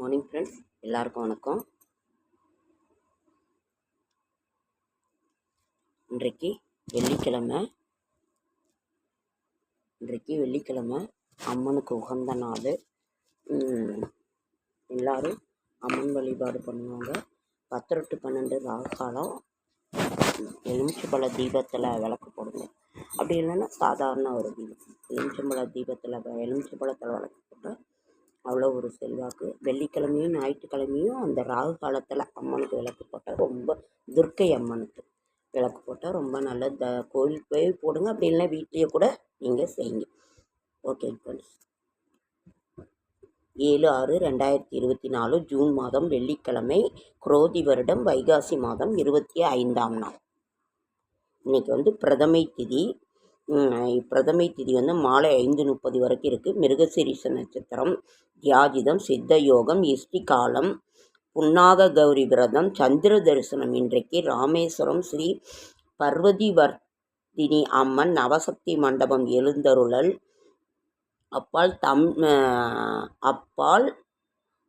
Morning friends எல்லாருக்கும் வணக்கம். இன்றைக்கு வெள்ளிக்கிழமை. இன்றைக்கு வெள்ளிக்கிழமை அம்மனுக்கு உகந்த நாள். எல்லாரும் அம்மன் வழிபாடு பண்ணுவாங்க. பத்து டு பன்னெண்டு ராகாலம் எலுமிச்சம்பழ தீபத்தில் விளக்கு போடுங்க அப்படி இல்லைன்னா சாதாரண ஒரு தீபம். எலுமிச்சம்பழ தீபத்தில் எலுமிச்சம்பழத்தில் விளக்கு அவ்வளோ ஒரு செல்வாக்கு. வெள்ளிக்கிழமையும் ஞாயிற்றுக்கிழமையும் அந்த ராகு காலத்தில் அம்மனுக்கு விளக்கு போட்டால் ரொம்ப துர்க்கை அம்மனுக்கு விளக்கு போட்டால் ரொம்ப நல்ல த கோயிலுக்கு போய் போடுங்க. அப்படி இல்லைன்னா வீட்லேயே கூட நீங்கள் செய்யுங்க. ஓகே ஃப்ரெண்ட்ஸ் ஏழு ஆறு ரெண்டாயிரத்தி இருபத்தி நாலு ஜூன் மாதம் வெள்ளிக்கிழமை குரோதி வருடம் வைகாசி மாதம் இருபத்தி ஐந்தாம் நாள். இன்றைக்கி வந்து பிரதமை திதி. பிரதமை திதி வந்து மாலை ஐந்து முப்பது வரைக்கும் இருக்குது மிருகசீரிஷ நட்சத்திரம் தியாஜிதம் சித்த யோகம் இஷ்டி காலம் புன்னாக கௌரி விரதம் சந்திர தரிசனம் இன்றைக்கு ராமேஸ்வரம் ஸ்ரீ பர்வதிவர்த்தினி அம்மன் நவசக்தி மண்டபம் எழுந்தருளல் அப்பால் தம் அப்பால்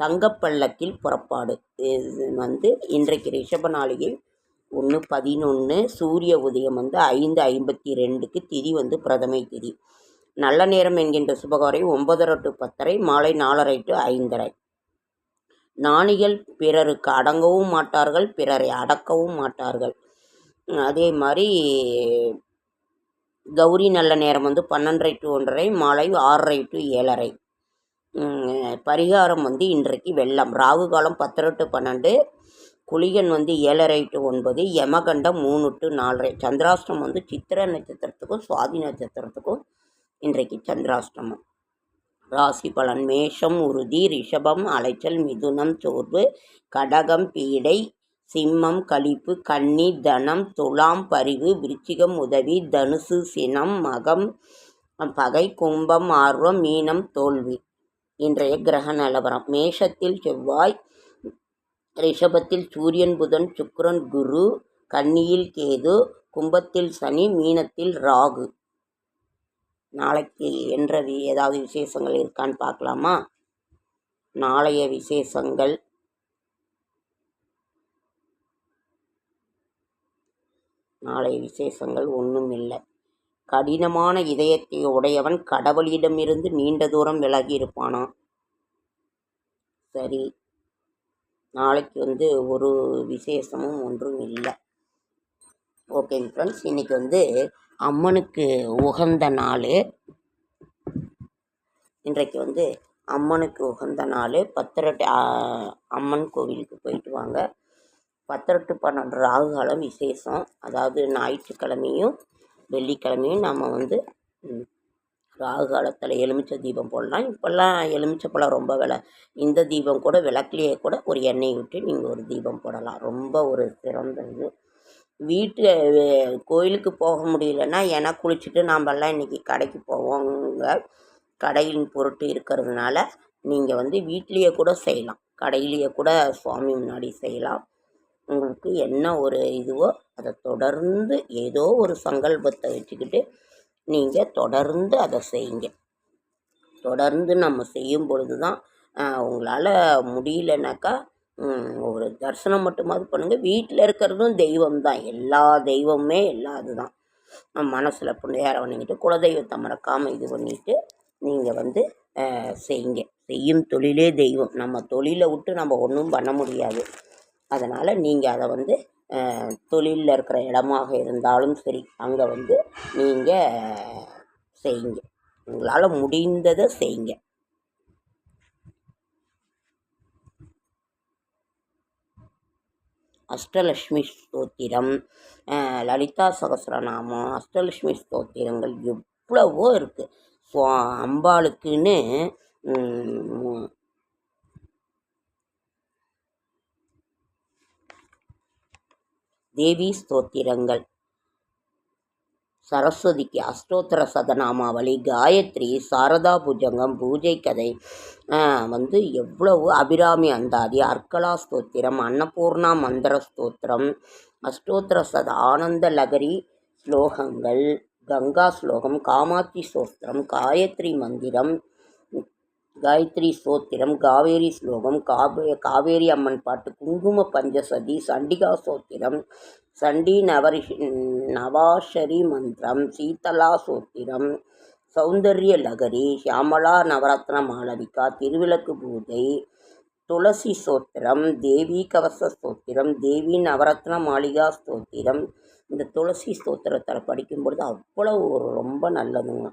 தங்கப்பள்ளக்கில் புறப்பாடு. இது வந்து இன்றைக்கு ரிஷப நாளிகை. ஒன்று பதினொன்று சூரிய உதயம் வந்து ஐந்து ஐம்பத்தி ரெண்டுக்கு திதி வந்து பிரதமை திதி. நல்ல நேரம் என்கின்ற சுபகாரை ஒன்பதரை டு பத்தரை மாலை நாலரை டு ஐந்தரை. நாணிகள் பிறருக்கு அடங்கவும் மாட்டார்கள் பிறரை அடக்கவும் மாட்டார்கள். அதே மாதிரி கௌரி நல்ல நேரம் வந்து பன்னெண்டரை டு ஒன்றரை மாலை ஆறரை டு ஏழரை. பரிகாரம் வந்து இன்றைக்கு வெள்ளம். ராகு காலம் பத்தரை டு பன்னெண்டு குளிகன் வந்து ஏழரை டு ஒன்பது யமகண்டம் மூணு டு நாலரை. சந்திராஷ்டிரம் வந்து சித்திர நட்சத்திரத்துக்கும் சுவாதி நட்சத்திரத்துக்கும் இன்றைக்கு சந்திராஷ்டமம். ராசி பலன் மேஷம் உறுதி ரிஷபம் அலைச்சல் மிதுனம் சோர்வு கடகம் பீடை சிம்மம் களிப்பு கன்னி தனம் துலாம் பரிவு விருச்சிகம் உதவி தனுசு சினம் மகம் பகை கும்பம் ஆர்வம் மீனம் தோல்வி. இன்றைய கிரக நிலவரம் மேஷத்தில் செவ்வாய் ரிஷபத்தில் சூரியன் புதன் சுக்கிரன் குரு கன்னியில் கேது கும்பத்தில் சனி மீனத்தில் ராகு. நாளைக்கு என்ற ஏதாவது விசேஷங்கள் இருக்கான்னு பார்க்கலாமா? நாளைய விசேஷங்கள். நாளைய விசேஷங்கள் ஒன்றும் இல்லை. கடினமான இதயத்தை உடையவன் கடவுளிடமிருந்து நீண்ட தூரம் விலகி இருப்பானாம் சரி. நாளைக்கு வந்து ஒரு விசேஷமும் ஒன்றும் இல்லை. ஓகேங்க ஃப்ரெண்ட்ஸ் இன்றைக்கி வந்து அம்மனுக்கு உகந்த நாள். இன்றைக்கு வந்து அம்மனுக்கு உகந்த நாள். பத்திரட்டு அம்மன் கோவிலுக்கு போயிட்டு வாங்க. பத்திரட்டு பன்னெண்டு ராகு காலம் விசேஷம். அதாவது ஞாயிற்றுக்கிழமையும் வெள்ளிக்கிழமையும் நம்ம வந்து ராகு காலத்தில் எலுமிச்சை தீபம் போடலாம். இப்போல்லாம் எலுமிச்சை பழம் ரொம்ப விலை. இந்த தீபம் கூட விளக்குலேயே கூட ஒரு எண்ணெய் விட்டு நீங்கள் ஒரு தீபம் போடலாம். ரொம்ப ஒரு சிறந்த இது. வீட்டு கோயிலுக்கு போக முடியலன்னா ஏன்னா குளிச்சுட்டு நாம்பெல்லாம் இன்றைக்கி கடைக்கு போவோங்க கடையின் பொருட்டு இருக்கிறதுனால நீங்கள் வந்து வீட்லேயே கூட செய்யலாம். கடையிலேயே கூட சுவாமி முன்னாடி செய்யலாம். உங்களுக்கு என்ன ஒரு இதுவோ அதை தொடர்ந்து ஏதோ ஒரு சங்கல்பத்தை வச்சுக்கிட்டு நீங்கள் தொடர்ந்து அதை செய்யுங்க. தொடர்ந்து நம்ம செய்யும் பொழுது தான் உங்களால் முடியலனாக்கா ஒரு தரிசனம் மட்டுமாவது பண்ணுங்கள் வீட்டில் இருக்கிறதும் தெய்வம் தான் எல்லா தெய்வமுமே எல்லா இதுதான் மனசில் புண்ணியார பண்ணிக்கிட்டு குலதெய்வத்தை மறக்காமல் இது பண்ணிட்டு நீங்கள் வந்து செய்யுங்க. செய்யும் தொழிலே தெய்வம். நம்ம தொழிலை விட்டு நம்ம ஒன்றும் பண்ண முடியாது. அதனால் நீங்கள் அதை வந்து தொழிலில் இருக்கிற இடமாக இருந்தாலும் சரி அங்கே வந்து நீங்கள் செய்யுங்க. உங்களால் முடிந்ததை செய்யுங்க. அஷ்டலக்ஷ்மி ஸ்தோத்திரம். லலிதா சகஸ்ரநாமம் அஷ்டலக்ஷ்மி ஸ்தோத்திரங்கள் எவ்வளவோ இருக்குது ஸோ அம்பாளுக்குன்னு தேவி ஸ்தோத்திரங்கள். சரஸ்வதிக்கு அஷ்டோத்தர சதநாமாவளி காயத்ரி சாரதா புஜங்கம் பூஜை கதை. வந்து எவ்வளவு அபிராமி அந்தாதி அர்க்கலா ஸ்தோத்திரம் அன்னபூர்ணா மந்திர ஸ்தோத்திரம் அஷ்டோத்தர சத ஆனந்த லகரி ஸ்லோகங்கள் கங்கா ஸ்லோகம் காமாட்சி ஸ்தோத்திரம் காயத்ரி மந்திரம் காயத்ரி ஸ்தோத்திரம் காவேரி ஸ்லோகம் காவே காவேரி அம்மன் பாட்டு குங்கும பஞ்சசதி சண்டிகா ஸ்தோத்திரம் சண்டி நவரிஷி நவாஷரி மந்திரம் சீதலா சோத்திரம் சௌந்தர்ய லகரி ஷியாமலா நவரத்ன மாளவிகா திருவிளக்கு பூஜை துளசி ஸ்தோத்திரம் தேவி கவச ஸ்தோத்திரம் தேவி நவரத்ன மாளிகா ஸ்தோத்திரம். இந்த துளசி ஸ்தோத்திரத்தை படிக்கும் பொழுது அவ்வளோ ஒரு ரொம்ப நல்லதுங்க.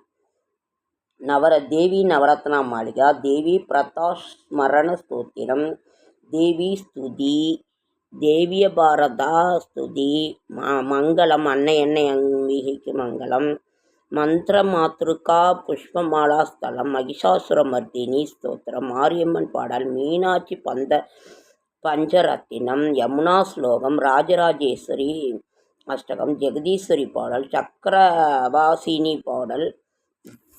நவர தேவி நவரத்னா மாளிகா தேவி பிரதாஷ் ஸ்மரண ஸ்தோத்திரம் தேவி ஸ்துதி தேவிய பாரதா ஸ்துதி ம மங்களம் அன்னை அன்னை அம்பிகைக்கு மங்களம் மந்திர மாத்ருகா புஷ்பமாலா ஸ்தலம் மகிஷாசுரமர்தினி ஸ்தோத்திரம் மாரியம்மன் பாடல் மீனாட்சி பந்த பஞ்சரத்தினம் யமுனா ஸ்லோகம் ராஜராஜேஸ்வரி அஷ்டகம் ஜெகதீஸ்வரி பாடல் சக்கரவாசினி பாடல்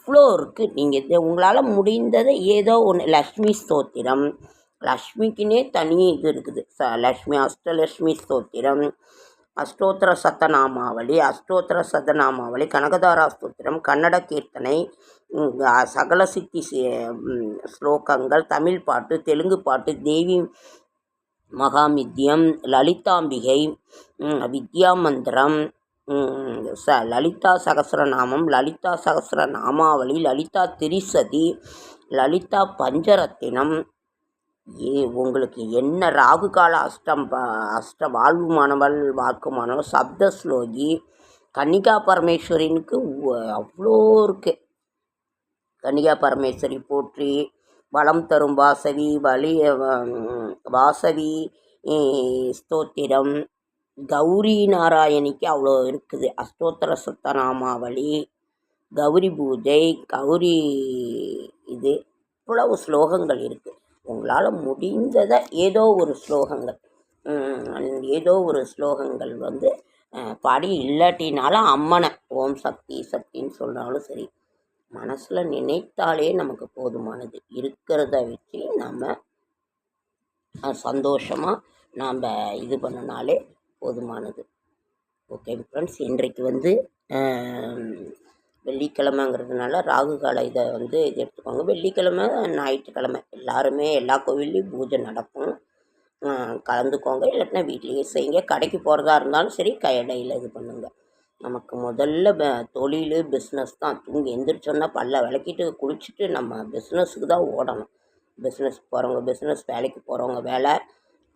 இவ்வளோ இருக்குது நீங்கள் உங்களால் முடிந்ததை ஏதோ ஒன்று லக்ஷ்மி ஸ்தோத்திரம். லக்ஷ்மிக்குனே தனி இது இருக்குது. ச லக்ஷ்மி அஷ்டலக்ஷ்மி ஸ்தோத்திரம். அஷ்டோத்திர சத்தநாமாவளி அஷ்டோத்திர சதநாமாவளி கனகதாரா ஸ்தோத்திரம் கன்னட கீர்த்தனை சகல சித்தி ஸ்லோகங்கள் தமிழ் பாட்டு தெலுங்கு பாட்டு தேவி மகாமித்யம் லலிதாம்பிகை வித்யா மந்திரம் ச லலிதா சகஸ்ரநாமம் லலிதா சகஸ்ரநாமாவளி லலிதா திரிசதி லலிதா பஞ்சரத்தினம். ஏ உங்களுக்கு என்ன ராகு கால அஷ்டம் அஷ்ட வாழ்வுமானவள் வாக்குமானவள் சப்த ஸ்லோகி கன்னிகா பரமேஸ்வரினுக்கு அவ்வளோ இருக்குது கன்னிகா பரமேஸ்வரி போற்றி வளம் தரும் வாசவி வலி வாசவி ஸ்தோத்திரம். கௌரி நாராயணிக்கு அவ்வளோ இருக்குது. அஷ்டோத்தர சத்தநாமாவளி கௌரி பூஜை கௌரி இது இவ்வளவு ஸ்லோகங்கள் இருக்குது உங்களால் முடிந்ததை ஏதோ ஒரு ஸ்லோகங்கள் ஏதோ ஒரு ஸ்லோகங்கள் வந்து பாடி இல்லாட்டினாலும் அம்மனை ஓம் சக்தி சக்தின்னு சொன்னாலும் சரி மனசில் நினைத்தாலே நமக்கு போதுமானது. இருக்கிறத வச்சு நம்ம சந்தோஷமாக நாம் இது பண்ணினாலே போதுமானது. ஓகே ஃப்ரெண்ட்ஸ் இன்றைக்கு வந்து வெள்ளிக்கிழமைங்கிறதுனால ராகு கால இதை வந்து இது எடுத்துக்கோங்க. வெள்ளிக்கிழமை ஞாயிற்றுக்கிழமை. எல்லாருமே எல்லா கோவில்லையும் பூஜை நடக்கும். கலந்துக்கோங்க. இல்லாட்டினா வீட்லேயே செய்யுங்க. கடைக்கு போகிறதா இருந்தாலும் சரி கடையில் இது பண்ணுங்கள் நமக்கு முதல்ல தொழில் பிஸ்னஸ் தான். தூங்கி எந்திரிச்சோன்னா பல்ல விளக்கிட்டு குளிச்சுட்டு நம்ம பிஸ்னஸுக்கு தான் ஓடணும். பிஸ்னஸ் போகிறவங்க பிஸ்னஸ் வேலைக்கு போகிறவங்க வேலை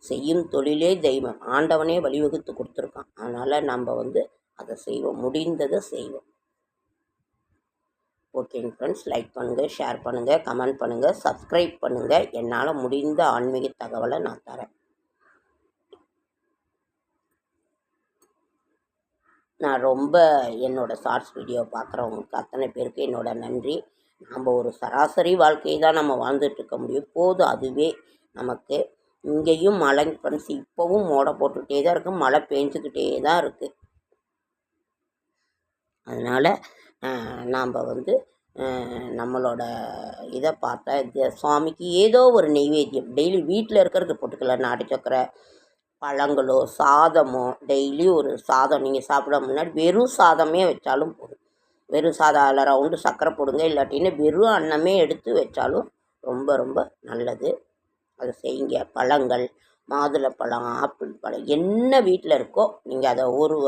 செய்யும் தொழிலே தெய்வம். ஆண்டவனே வழிவகுத்து கொடுத்துருக்கான். அதனால் நம்ம வந்து அதை செய்வோம். முடிந்ததை செய்வோம். ஓகேங்க ஃப்ரெண்ட்ஸ் லைக் பண்ணுங்கள் ஷேர் பண்ணுங்கள் கமெண்ட் பண்ணுங்கள் சப்ஸ்கிரைப் பண்ணுங்கள் என்னால் முடிந்த ஆன்மீக தகவலை நான் தரேன். நான் ரொம்ப என்னோடய ஷார்ட்ஸ் வீடியோ பார்க்குறவங்களுக்கு அத்தனை பேருக்கு என்னோடய நன்றி. நம்ம ஒரு சராசரி வாழ்க்கையை தான் நம்ம வாழ்ந்துட்டுருக்க முடியும். போதும் அதுவே நமக்கு. இங்கேயும் மழை ஃப்ரெண்ட்ஸ் இப்போவும் மோடை போட்டுக்கிட்டே தான் இருக்குது மழை பெஞ்சிக்கிட்டே தான் இருக்குது அதனால் நாம் வந்து நம்மளோட இதை பார்த்தா இது சுவாமிக்கு ஏதோ ஒரு நெய்வேத்தியம். டெய்லி வீட்டில் இருக்கிறதுக்கு போட்டுக்கலாம் நாட்டு சக்கரை பழங்களோ சாதமோ டெய்லி ஒரு சாதம் நீங்கள் சாப்பிட முன்னாடி வெறும் சாதமே வச்சாலும் போதும். வெறும் சாதம் அதில் ரவுண்டு சர்க்கரை போடுங்க. இல்லாட்டின்னு வெறும் அன்னமே எடுத்து வச்சாலும் ரொம்ப ரொம்ப நல்லது. அதை செய்யுங்க. பழங்கள் மாதுளப்பழம் ஆப்பிள் பழம் என்ன வீட்டில் இருக்கோ நீங்கள் அதை ஒரு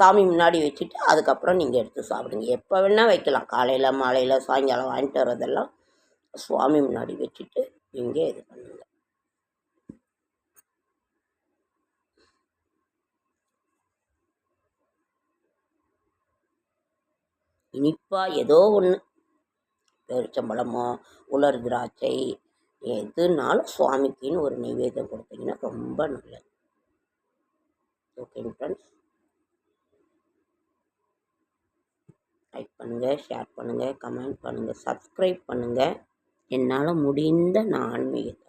சாமி முன்னாடி வச்சுட்டு அதுக்கப்புறம் நீங்கள் எடுத்து சாப்பிடுங்க. எப்போ வேணால் வைக்கலாம். காலையில் மாலையில் சாயங்காலம் வாங்கிட்டு வரதெல்லாம் சுவாமி முன்னாடி வச்சுட்டு நீங்கள் இது பண்ணுங்கள் இனிப்பாக ஏதோ ஒன்று பேரிச்சம்பழமோ உலர் திராட்சை எதுனாலும் சுவாமிக்குன்னு ஒரு நைவேத்தியம் கொடுத்தீங்கன்னா ரொம்ப நல்லது. ஓகேங்க ஃப்ரெண்ட்ஸ் லைக் பண்ணுங்கள் ஷேர் பண்ணுங்கள் கமெண்ட் பண்ணுங்கள் சப்ஸ்கிரைப் பண்ணுங்கள் என்னால் முடிந்த நான் ஆன்மீகத்தை